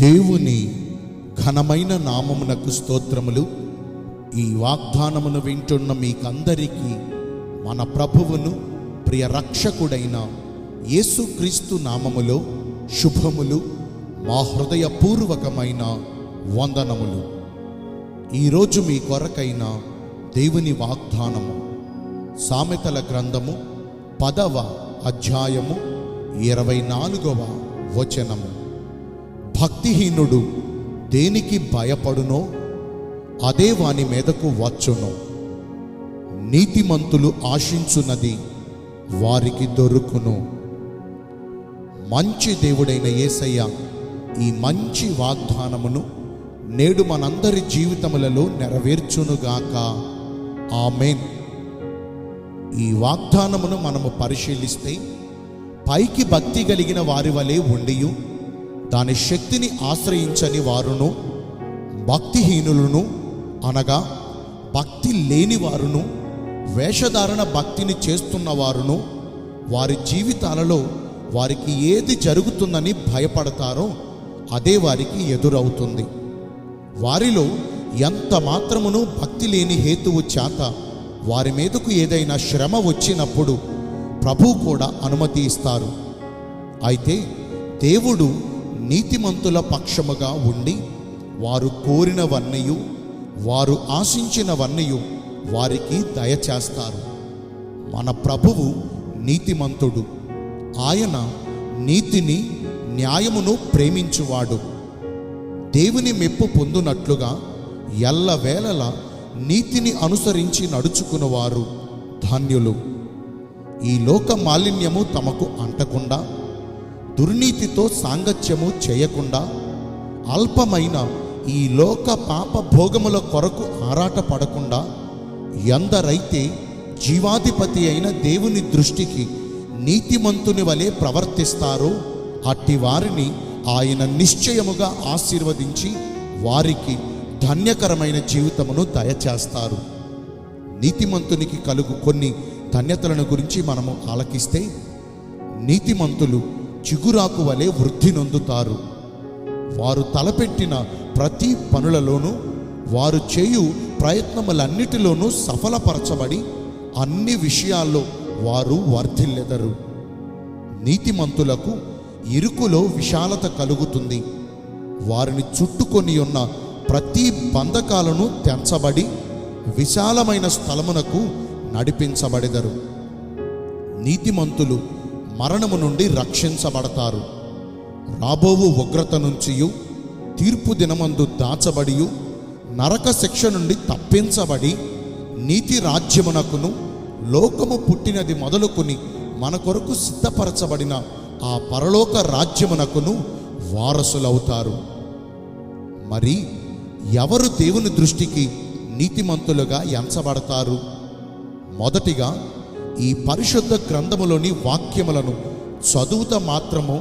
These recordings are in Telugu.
దేవుని ఘనమైన నామమునకు స్తోత్రములు. ఈ వాగ్దానమును వింటున్న మీకందరికీ మన ప్రభువును ప్రియ రక్షకుడైన యేసుక్రీస్తు నామములో శుభములు మా హృదయపూర్వకమైన వందనములు. ఈరోజు మీ కొరకైన దేవుని వాగ్దానము సామెతల గ్రంథము పదవ అధ్యాయము ఇరవై నాలుగవ వచనము. భక్తిహీనుడు దేనికి భయపడునో అదే వాని మీదకు వచ్చును. నీతిమంతులు ఆశించున్నది వారికి దొరుకును. మంచి దేవుడైన యేసయ్య ఈ మంచి వాగ్దానమును నేడు మనందరి జీవితములలో నెరవేర్చునుగాక. ఆమెన్. ఈ వాగ్దానమును మనము పరిశీలిస్తే పైకి భక్తి కలిగిన వారి వలె ఉండియు దాని శక్తిని ఆశ్రయించని వారును భక్తిహీనులను అనగా భక్తి లేని వారును వేషధారణ భక్తిని చేస్తున్న వారును వారి జీవితాలలో వారికి ఏది జరుగుతుందని భయపడతారో అదే వారికి ఎదురవుతుంది. వారిలో ఎంత మాత్రమును భక్తి లేని హేతువు చేత వారి మీదకు ఏదైనా శ్రమ వచ్చినప్పుడు ప్రభు కూడా అనుమతి ఇస్తారు. అయితే దేవుడు నీతిమంతుల పక్షముగా ఉండి వారు కోరినవన్నయు వారు ఆశించినవన్నయు వారికి దయచేస్తారు. మన ప్రభువు నీతిమంతుడు. ఆయన నీతిని న్యాయమును ప్రేమించువాడు. దేవుని మెప్పు పొందునట్లుగా ఎల్లవేళల నీతిని అనుసరించి నడుచుకున్నవారు ధాన్యులు. ఈ లోక మాలిన్యము తమకు అంటకుండా దుర్నీతితో సాంగత్యము చేయకుండా అల్పమైన ఈ లోక పాప భోగముల కొరకు ఆరాటపడకుండా ఎందరైతే జీవాధిపతి అయిన దేవుని దృష్టికి నీతిమంతుని వలె ప్రవర్తిస్తారో అట్టి వారిని ఆయన నిశ్చయముగా ఆశీర్వదించి వారికి ధన్యకరమైన జీవితమును దయచేస్తారు. నీతిమంతునికి కలుగు కొన్ని ధన్యతలను గురించి మనము ఆలకిస్తే నీతిమంతులు చిగురాకు వలె వృద్ధి నొందుతారు. వారు తలపెట్టిన ప్రతి పనులలోనూ వారు చేయు ప్రయత్నములన్నిటిలోనూ సఫలపరచబడి అన్ని విషయాల్లో వారు వర్ధిల్లెదరు. నీతిమంతులకు ఇరుకులో విశాలత కలుగుతుంది. వారిని చుట్టుకొని ఉన్న ప్రతి బంధకాలను తెంచబడి విశాలమైన స్థలమునకు నడిపించబడెదరు. నీతిమంతులు మరణము నుండి రక్షించబడతారు. రాబోవు ఉగ్రత నుంచియు తీర్పు దినమందు దాచబడియు నరక శిక్ష నుండి తప్పించబడి నీతి రాజ్యమునకును లోకము పుట్టినది మొదలుకొని మన కొరకు సిద్ధపరచబడిన ఆ పరలోక రాజ్యమునకును వారసులవుతారు. మరి ఎవరు దేవుని దృష్టికి నీతిమంతులుగా ఎంచబడతారు? మొదటిగా ఈ పరిశుద్ధ గ్రంథములోని వాక్యములను చదువుత మాత్రమో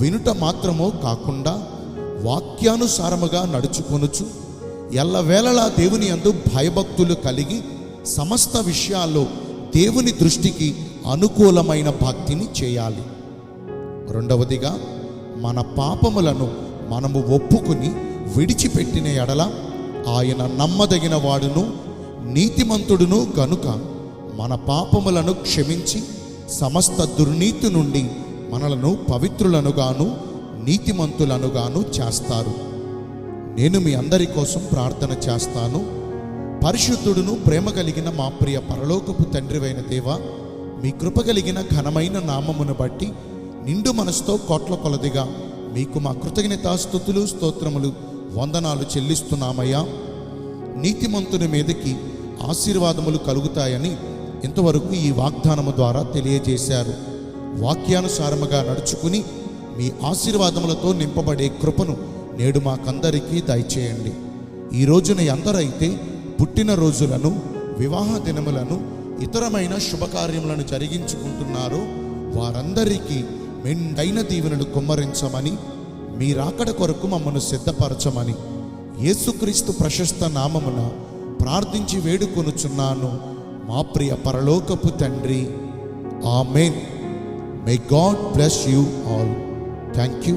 వినుట మాత్రమో కాకుండా వాక్యానుసారముగా నడుచుకొనుచు ఎల్లవేళలా దేవుని యందు భయభక్తులు కలిగి సమస్త విషయాల్లో దేవుని దృష్టికి అనుకూలమైన భక్తిని చేయాలి. రెండవదిగా మన పాపములను మనము ఒప్పుకుని విడిచిపెట్టిన ఎడల ఆయన నమ్మదగిన వాడును నీతిమంతుడును కనుక మన పాపములను క్షమించి సమస్త దుర్నీతి నుండి మనలను పవిత్రులనుగాను నీతిమంతులనుగాను చేస్తారు. నేను మీ అందరి కోసం ప్రార్థన చేస్తాను. పరిశుద్ధుడును ప్రేమ కలిగిన మా ప్రియ పరలోకపు తండ్రివైన దేవ మీ కృప కలిగిన ఘనమైన నామమును బట్టి నిండు మనసుతో కోట్ల కొలదిగా మీకు మా కృతజ్ఞతాస్థుతులు స్తోత్రములు వందనాలు చెల్లిస్తున్నామయ్యా. నీతిమంతుని మీదకి ఆశీర్వాదములు కలుగుతాయని ఇంతవరకు ఈ వాగ్దానము ద్వారా తెలియజేశారు. వాక్యానుసారముగా నడుచుకుని మీ ఆశీర్వాదములతో నింపబడే కృపను నేడు మాకందరికీ దయచేయండి. ఈ రోజున ఎందరైతే పుట్టినరోజులను వివాహ దినములను ఇతరమైన శుభకార్యములను జరిగించుకుంటున్నారో వారందరికీ మెండైన దీవెనలు కుమ్మరించమని మీ రాకడ కొరకు మమ్మను సిద్ధపరచమని యేసుక్రీస్తు ప్రశస్త నామమున ప్రార్థించి వేడుకొనుచున్నాను. మా ప్రియ పరలోకపు తండ్రి amen may God bless you all thank you